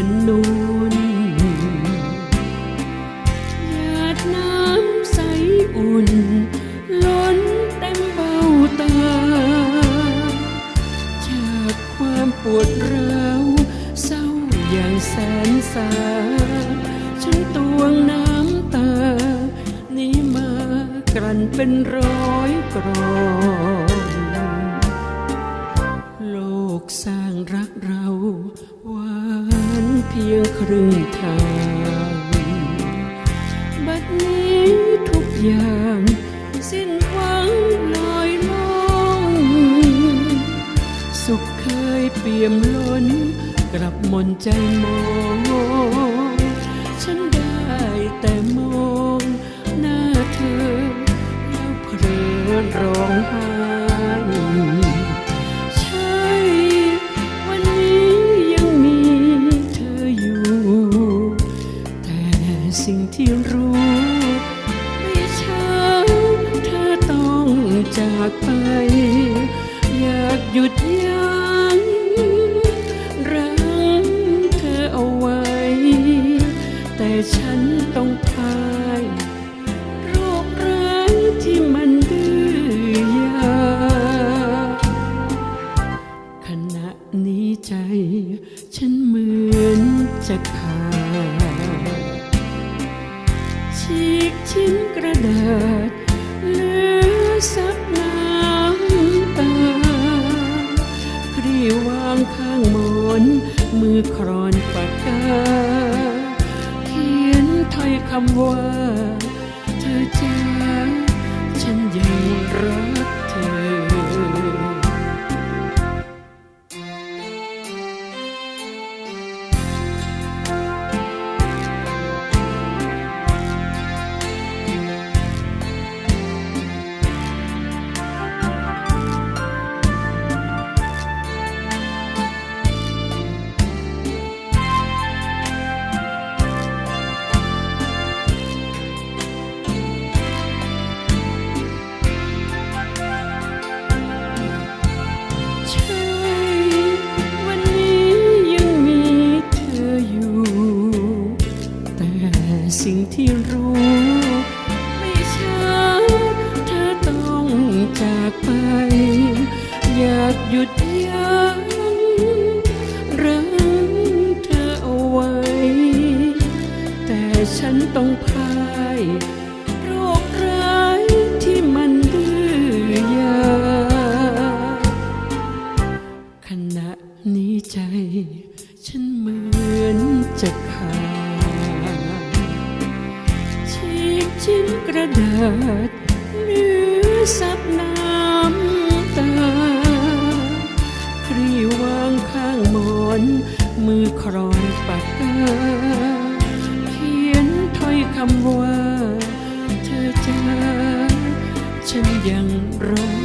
หมือนนูนหยาดน้ำใสอุ่น ล้นเต็มเบ้าตา จากความปวดร้าวเศร้าอย่างแสนสา ฉันตวงน้ำตา นี้มากลั่นเป็นร้อยกรอนโลกสร้างรักเรา เพียงครึ่งทาง บัดนี้ทุกอย่าง สิ้นหวังลอยลงสุขเคยเปี่ยมล้น กลับหมนใจมองฉันได้แต่มอง หน้าเธอ แล้วเพลินร้องไห้ สิ่งที่รู้ไม่ช้าเธอต้องจากไป อยากหยุดยั้งรักเธอเอาไว้ แต่ฉันต้อง ชิ้นกระดาษเหลือซับน้ำตาครีวางข้างหมอนมือครอนปากกา เขียนถ้อยคำว่า เธอจ้าฉันยังรัก ไม่ช้าเธอต้องจากไป อยากหยุดยั้งรักเธอเอาไว้ แต่ฉันต้องพ่ายโรคร้ายที่มันดื้อยาขณะนี้ใจ ฉันเหมือนจะขาด ฉีกชิ้นกระดาษหรือสับน้ำตาครีวางข้างหมอน มือครอนปากกาเขียนถ้อยคำว่า เธอจ้าฉันยังรอ